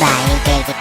Bye, take it